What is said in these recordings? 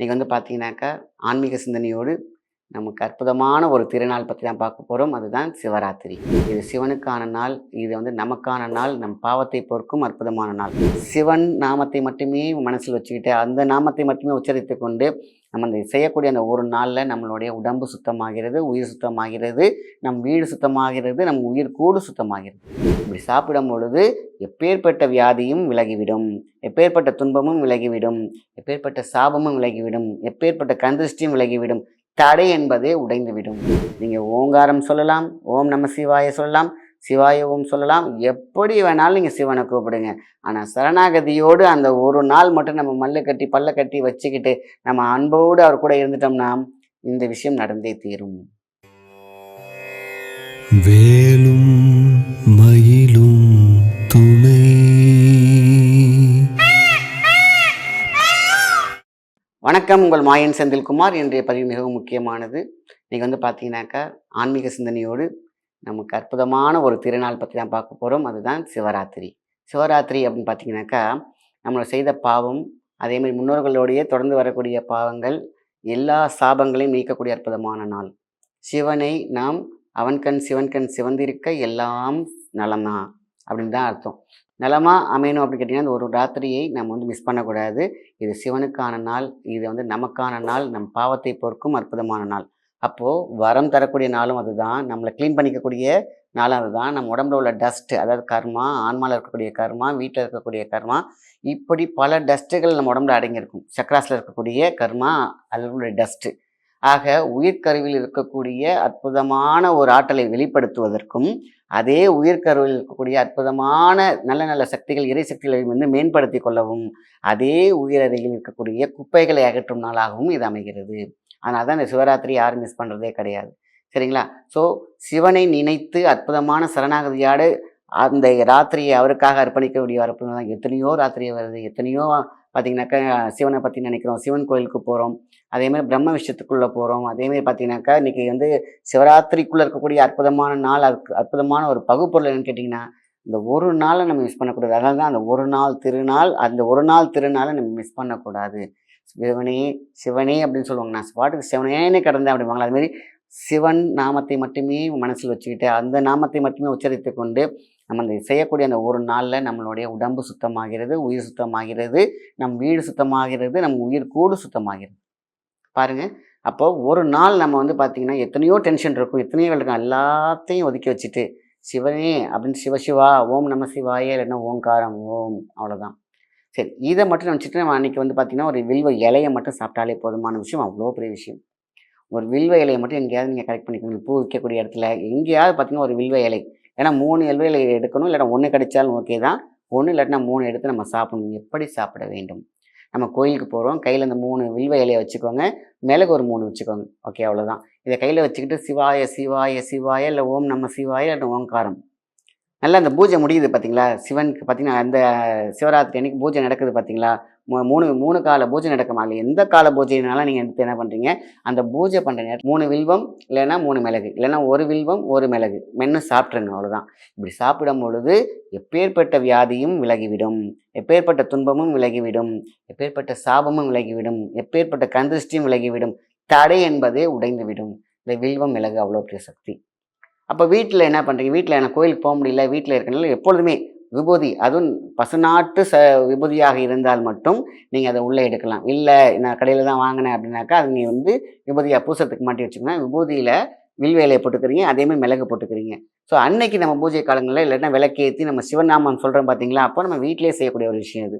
இன்றைக்கி வந்து பார்த்தீங்கன்னாக்கா ஆன்மீக சிந்தனையோடு நமக்கு அற்புதமான ஒரு திருநாள் பற்றி தான் பார்க்க போகிறோம் அதுதான் சிவராத்திரி. இது சிவனுக்கான நாள். இது வந்து நமக்கான நாள். நம் பாவத்தை பொறுக்கும் அற்புதமான நாள். சிவன் நாமத்தை மட்டுமே மனசில் வச்சுக்கிட்டு அந்த நாமத்தை மட்டுமே உச்சரித்து கொண்டு நம்ம அந்த செய்யக்கூடிய அந்த ஒரு நாளில் நம்மளுடைய உடம்பு சுத்தமாகிறது உயிர் சுத்தமாகிறது நம் வீடு சுத்தமாகிறது நம் உயிர் கூடு சுத்தமாகிறது. இப்படி சாப்பிடும் பொழுது எப்பேற்பட்ட வியாதியும் விலகிவிடும். எப்பேற்பட்ட துன்பமும் விலகிவிடும். எப்பேற்பட்ட சாபமும் விலகிவிடும். எப்பேற்பட்ட கந்திருஷ்டியும் விலகிவிடும். தடை என்பதே உடைந்துவிடும். நீங்கள் ஓங்காரம் சொல்லலாம் ஓம் நம சிவாய சொல்லலாம் சிவாய ஓம் சொல்லலாம் எப்படி வேணாலும் நீங்கள் சிவனை கூப்பிடுங்க. ஆனால் சரணாகதியோடு அந்த ஒரு நாள் மட்டும் நம்ம மல்லு கட்டி பல்ல கட்டி வச்சுக்கிட்டு நம்ம அன்போடு அவர் கூட இருந்துட்டோம்னா இந்த விஷயம் நடந்தே தீரும். வே வணக்கம். உங்கள் மாயன் செந்தில்குமார். இன்றைய பதிவு மிகவும் முக்கியமானது. இன்றைக்கி வந்து பார்த்தீங்கன்னாக்கா ஆன்மீக சிந்தனையோடு நமக்கு அற்புதமான ஒரு திருநாள் பற்றி தான் பார்க்க போகிறோம் அதுதான் சிவராத்திரி. சிவராத்திரி அப்படின்னு பார்த்தீங்கன்னாக்கா நம்மளை செய்த பாவம் அதேமாதிரி முன்னோர்களோடையே தொடர்ந்து வரக்கூடிய பாவங்கள் எல்லா சாபங்களையும் நீக்கக்கூடிய அற்புதமான நாள். சிவனை நாம் அவன்கண் சிவன்கண் சிவன் கண் சிவந்திருக்க எல்லாம் நலம்தான். அப்படின்னு தான் அர்த்தம். நிலமாக அமையணும் அப்படின்னு கேட்டிங்கன்னா இந்த ஒரு ராத்திரியை நம்ம வந்து மிஸ் பண்ணக்கூடாது. இது சிவனுக்கான நாள். இது வந்து நமக்கான நாள். நம் பாவத்தை பொறுக்கும் அற்புதமான நாள். அப்போது வரம் தரக்கூடிய நாளும் அதுதான். நம்மளை க்ளீன் பண்ணிக்கக்கூடிய நாளும் அதுதான். நம்ம உடம்புல உள்ள டஸ்ட்டு அதாவது கர்மா ஆன்மாவில் இருக்கக்கூடிய கர்மா வீட்டில் இருக்கக்கூடிய கர்மா இப்படி பல டஸ்ட்டுகள் நம்ம உடம்புல அடங்கியிருக்கும். சக்கராஸில் இருக்கக்கூடிய கர்மா அதனுடைய டஸ்ட்டு ஆக உயிர்க்கருவில் இருக்கக்கூடிய அற்புதமான ஒரு ஆற்றலை வெளிப்படுத்துவதற்கும் அதே உயிர்கருவில் இருக்கக்கூடிய அற்புதமான நல்ல நல்ல சக்திகள் இறை சக்திகளை வந்து மேம்படுத்தி கொள்ளவும் அதே உயிரறையில் இருக்கக்கூடிய குப்பைகளை அகற்றும் நாளாகவும் இது அமைகிறது. அதனால தான் இந்த சிவராத்திரி யாரும் மிஸ் பண்ணுறதே கிடையாது. சரிங்களா? ஸோ சிவனை நினைத்து அற்புதமான சரணாகதியாடு அந்த ராத்திரியை அவருக்காக அர்ப்பணிக்கக்கூடிய அற்புதம் தான். எத்தனையோ ராத்திரி வருது எத்தனையோ பார்த்தீங்கன்னாக்கா சிவனை பற்றி நினைக்கிறோம். சிவன் கோயிலுக்கு போகிறோம் அதேமாதிரி பிரம்ம விஷயத்துக்குள்ளே போகிறோம் அதேமாதிரி பார்த்தீங்கன்னாக்கா இன்றைக்கி வந்து சிவராத்திரிக்குள்ளே இருக்கக்கூடிய அற்புதமான நாள் அதுக்கு அற்புதமான ஒரு பகுப்பொருள் என்னன்னு கேட்டிங்கன்னா இந்த ஒரு நாளை நம்ம மிஸ் பண்ணக்கூடாது. அதனால தான் அந்த ஒரு நாள் திருநாள் அந்த ஒரு நாள் திருநாளை நம்ம மிஸ் பண்ணக்கூடாது. சிவனே சிவனே அப்படின்னு சொல்லுவாங்க. நான் பாட்டுக்கு சிவனேன்னு கிடந்தேன் அப்படிம்பாங்களா. அதுமாரி சிவன் நாமத்தை மட்டுமே மனசில் வச்சுக்கிட்டு அந்த நாமத்தை மட்டுமே உச்சரித்து கொண்டு நம்ம அந்த செய்யக்கூடிய அந்த ஒரு நாளில் நம்மளுடைய உடம்பு சுத்தமாகிறது உயிர் சுத்தமாகிறது நம் வீடு சுத்தமாகிறது நம் உயிர் கூடு சுத்தமாகிறது. பாருங்க. அப்போ ஒரு நாள் நம்ம வந்து பார்த்திங்கன்னா எத்தனையோ டென்ஷன் இருக்கும். எத்தனையோ இருக்கும். எல்லாத்தையும் ஒதுக்கி வச்சுட்டு சிவனே அப்படின்னு சிவசிவா ஓம் நம சிவாய இல்லைன்னா ஓங்காரம் ஓம் அவ்வளோதான் சரி இதை மட்டும் நினச்சிட்டு நம்ம அன்றைக்கி வந்து பார்த்திங்கன்னா ஒரு வில்வ இலையை மட்டும் சாப்பிட்டாலே போதுமான விஷயம். அவ்வளோ பெரிய விஷயம். ஒரு வில்வ இலையை மட்டும் எங்கேயாவது நீங்கள் கரெக்ட் பண்ணிக்கணும் பூ விற்கக்கூடிய இடத்துல எங்கேயாவது பார்த்தீங்கன்னா ஒரு வில்வ இலை. ஏன்னா மூணு எல்வையில் இலை எடுக்கணும் இல்லைன்னா ஒன்று கிடைச்சாலும் ஓகே தான். ஒன்று இல்லாட்டினா மூணு எடுத்து நம்ம சாப்பிடணும். எப்படி சாப்பிட வேண்டும்? நம்ம கோயிலுக்கு போகிறோம் கையில் இந்த மூணு வில்வ இலையை வச்சுக்கோங்க. மிளகு ஒரு மூணு வச்சுக்கோங்க. ஓகே அவ்வளோதான் இதை கையில் வச்சுக்கிட்டு சிவாய சிவாய சிவாய இல்லை ஓம் நம்ம சிவாய இல்லை ஓங்காரம் நல்லா அந்த பூஜை முடியுது பார்த்தீங்களா சிவனுக்கு பார்த்தீங்கன்னா அந்த சிவராத்திரி அன்னைக்கு பூஜை நடக்குது பார்த்தீங்களா மூணு மூணு கால பூஜை நடக்குமா? இல்லை எந்த கால பூஜைனாலும் நீங்கள் எடுத்து என்ன பண்ணுறீங்க அந்த பூஜை பண்ணுற நேரம் மூணு வில்வம் இல்லைன்னா மூணு மிளகு இல்லைன்னா ஒரு வில்வம் ஒரு மிளகு. மென்று சாப்பிட்ருங்க அவ்வளோதான் இப்படி சாப்பிடும் பொழுது எப்பேற்பட்ட வியாதியும் விலகிவிடும். எப்பேற்பட்ட துன்பமும் விலகிவிடும். எப்பேற்பட்ட சாபமும் விலகிவிடும். எப்பேற்பட்ட கந்திருஷ்டியும் விலகிவிடும். தடை என்பதே உடைந்துவிடும். இந்த வில்வம் மிளகு அவ்வளோ பெரிய சக்தி. அப்போ வீட்டில் என்ன பண்ணுறீங்க வீட்டில் எனக்கு கோயிலுக்கு போக முடியல வீட்டில் இருக்கனால எப்பொழுதுமே விபூதி அதுவும் பசுநாட்டு ச விபூதியாக இருந்தால் மட்டும் நீங்கள் அதை உள்ளே எடுக்கலாம். இல்லை நான் கடையில் தான் வாங்கினேன் அப்படின்னாக்கா அது நீ வந்து விபூதியாக பூசத்துக்கு மாட்டி வச்சுக்கோங்க. விபூதியில் வில்வேலையை போட்டுக்கிறீங்க அதேமாதிரி மிளகு போட்டுக்கிறீங்க. ஸோ அன்னைக்கு நம்ம பூஜை காலங்களில் இல்லைன்னா விளக்கேற்றி நம்ம சிவநாமம் சொல்கிறோம் பார்த்தீங்களா அப்போ நம்ம வீட்டிலே செய்யக்கூடிய ஒரு விஷயம் இது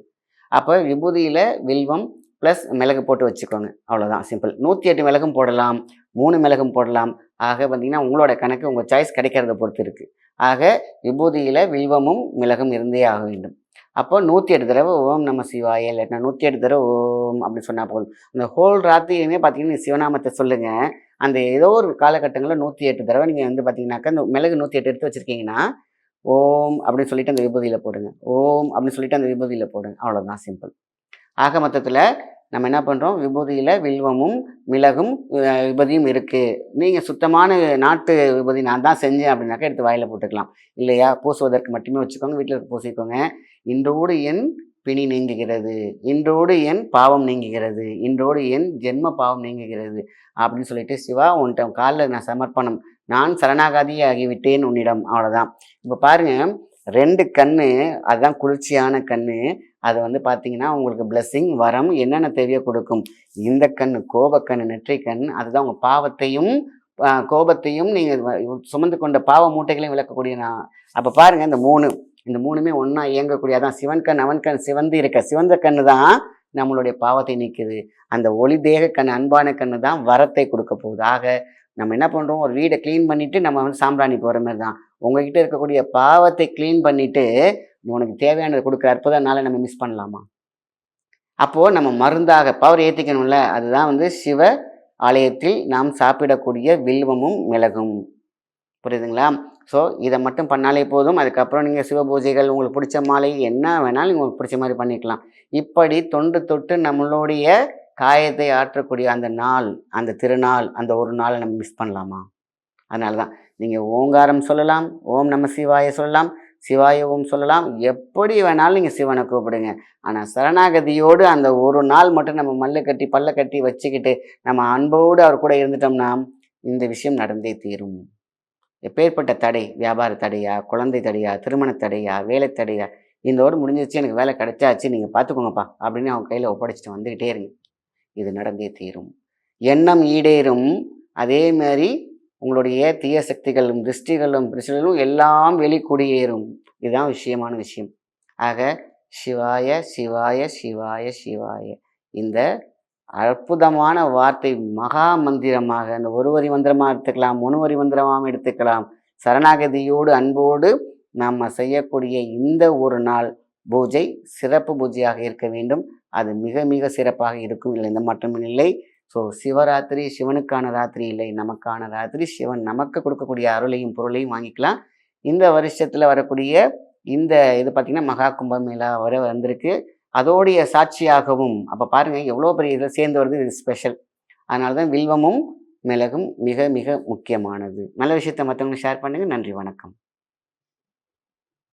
அப்போ விபூதியில் வில்வம் ப்ளஸ் மிளகு போட்டு வச்சுக்கோங்க. அவ்வளோதான் சிம்பிள் நூற்றி எட்டு மிளகும் போடலாம் மூணு மிளகும் போடலாம் ஆக பார்த்தீங்கன்னா உங்களோட கணக்கு உங்கள் சாய்ஸ் கிடைக்கிறத பொறுத்து இருக்குது ஆக விபூதியில் வில்வமும் மிளகும் இருந்தே ஆக வேண்டும். அப்போ நூற்றி எட்டு தடவை ஓம் நம்ம சிவாய இல்லைன்னா நூற்றி எட்டு தடவை ஓம் அப்படின்னு சொன்னால் போதும். அந்த ஹோல் ராத்திரியுமே பார்த்தீங்கன்னா சிவநாமத்தை சொல்லுங்கள் அந்த ஏதோ ஒரு காலகட்டங்களில் நூற்றி எட்டு தடவை நீங்கள் வந்து பார்த்தீங்கன்னாக்கா அந்த மிளகு நூற்றி எட்டு எடுத்து வச்சுருக்கீங்கன்னா ஓம் அப்படின்னு சொல்லிட்டு அந்த விபூதியில் போடுங்க. ஓம் அப்படின்னு சொல்லிட்டு அந்த விபூதியில் போடுங்க. அவ்வளோதான் சிம்பிள் ஆக மொத்தத்தில் நம்ம என்ன பண்ணுறோம் விபூதியில் வில்வமும் மிளகும் விபதியும் இருக்குது நீங்கள் சுத்தமான நாட்டு விபதி நான் தான் செஞ்சேன் அப்படின்னாக்கா எடுத்து வாயில் போட்டுக்கலாம். இல்லையா? பூசுவதற்கு மட்டுமே வச்சுக்கோங்க. வீட்டில் இருக்க பூசிக்கோங்க. இன்றோடு என் பிணி நீங்குகிறது. இன்றோடு என் பாவம் நீங்குகிறது. இன்றோடு என் ஜென்ம பாவம் நீங்குகிறது. அப்படின்னு சொல்லிட்டு சிவா உன்ட்ட காலில் நான் சமர்ப்பணம். நான் சரணாகாதி ஆகிவிட்டேன் உன்னிடம். அவ்வளோதான் இப்போ பாருங்கள் ரெண்டு கண்ணு அதுதான் குளிர்ச்சியான கண்ணு. அது வந்து பார்த்தீங்கன்னா உங்களுக்கு பிளஸ்ஸிங் வரம் என்னென்ன தேவையோ கொடுக்கும். இந்த கண் கோபக்கண் நெற்றி கண் அதுதான் உங்கள் பாவத்தையும் கோபத்தையும் நீங்கள் சுமந்து கொண்ட பாவ மூட்டைகளையும் விளக்கக்கூடிய நான் அப்போ பாருங்க இந்த மூணு இந்த மூணுமே ஒன்றா இயங்கக்கூடிய அதான் சிவன் கண் அவன் கண் சிவந்து இருக்க சிவந்த கண்ணு தான் நம்மளுடைய பாவத்தை நீக்குது. அந்த ஒளி தேக கண் அன்பான கண்ணு தான் வரத்தை கொடுக்க போகுது. ஆக நம்ம என்ன பண்ணுறோம் ஒரு வீடை க்ளீன் பண்ணிவிட்டு நம்ம வந்து சாம்பிராணி போகிற மாதிரி தான். உங்ககிட்ட இருக்கக்கூடிய பாவத்தை க்ளீன் பண்ணிட்டு உனக்கு தேவையானதை கொடுக்குற அற்புத நாளை நம்ம மிஸ் பண்ணலாமா? அப்போது நம்ம மருந்தாக பவர் ஏற்றிக்கணும்ல அதுதான் வந்து சிவ ஆலயத்தில் நாம் சாப்பிடக்கூடிய வில்வமும் மிளகும். புரியுதுங்களா? ஸோ இதை மட்டும் பண்ணாலே போதும். அதுக்கப்புறம் நீங்கள் சிவ பூஜைகள் உங்களுக்கு பிடிச்ச மாலை என்ன வேணாலும் நீங்கள் உங்களுக்கு பிடிச்ச மாதிரி பண்ணிக்கலாம். இப்படி தொண்டு தொட்டு நம்மளுடைய காயத்தை ஆற்றக்கூடிய அந்த நாள் அந்த திருநாள் அந்த ஒரு நாளை நம்ம மிஸ் பண்ணலாமா? அதனால தான் நீங்கள் ஓங்காரம் சொல்லலாம் ஓம் நம சிவாய சொல்லலாம் சிவாய ஓம் சொல்லலாம். எப்படி வேணாலும் நீங்கள் சிவனை கூப்பிடுங்க. ஆனால் சரணாகதியோடு அந்த ஒரு நாள் மட்டும் நம்ம மல்லு கட்டி பல்ல கட்டி வச்சுக்கிட்டு நம்ம அன்போடு அவர் கூட இருந்துட்டோம்னா இந்த விஷயம் நடந்தே தீரும். எப்பேற்பட்ட தடை வியாபார தடையா குழந்தை தடையா திருமண தடையா வேலை தடையா இந்தோடு முடிஞ்சிச்சு எனக்கு வேலை கிடைச்சாச்சு நீங்கள் பார்த்துக்கோங்கப்பா அப்படின்னு அவங்க கையில் ஒப்படைச்சிட்டு வந்துக்கிட்டே இருங்க. இது நடந்தே தீரும். எண்ணம் ஈடேறும். அதே மாதிரி உங்களுடைய தீய சக்திகளும் திருஷ்டிகளும் பிரச்சனைகளும் எல்லாம் வெளிக்குடியேறும். இதுதான் விஷயமான விஷயம். ஆக சிவாய சிவாய சிவாய சிவாய. இந்த அற்புதமான வார்த்தை மகா மந்திரமாக அந்த ஒரு வரி மந்திரமாக எடுத்துக்கலாம் முனுவரி மந்திரமாக எடுத்துக்கலாம். சரணாகதியோடு அன்போடு நாம் செய்யக்கூடிய இந்த ஒரு நாள் பூஜை சிறப்பு பூஜையாக இருக்க வேண்டும். அது மிக மிக சிறப்பாக இருக்கும். இல்லை இந்த மட்டுமில்லை இல்லை ஸோ சிவராத்திரி சிவனுக்கான ராத்திரி இல்லை நமக்கான ராத்திரி. சிவன் நமக்கு கொடுக்கக்கூடிய அருளையும் பொருளையும் வாங்கிக்கலாம். இந்த வருஷத்தில் வரக்கூடிய இந்த இது பார்த்திங்கன்னா மகா கும்பமேளா வர வந்திருக்கு. அதோடைய சாட்சியாகவும் அப்போ பாருங்கள் எவ்வளோ பெரிய இதில் சேர்ந்து வருது இது ஸ்பெஷல் அதனால தான் வில்வமும் மிளகும் மிக மிக முக்கியமானது. நல்ல விஷயத்தை மற்றவங்களுக்கு ஷேர் பண்ணுங்கள் நன்றி வணக்கம்.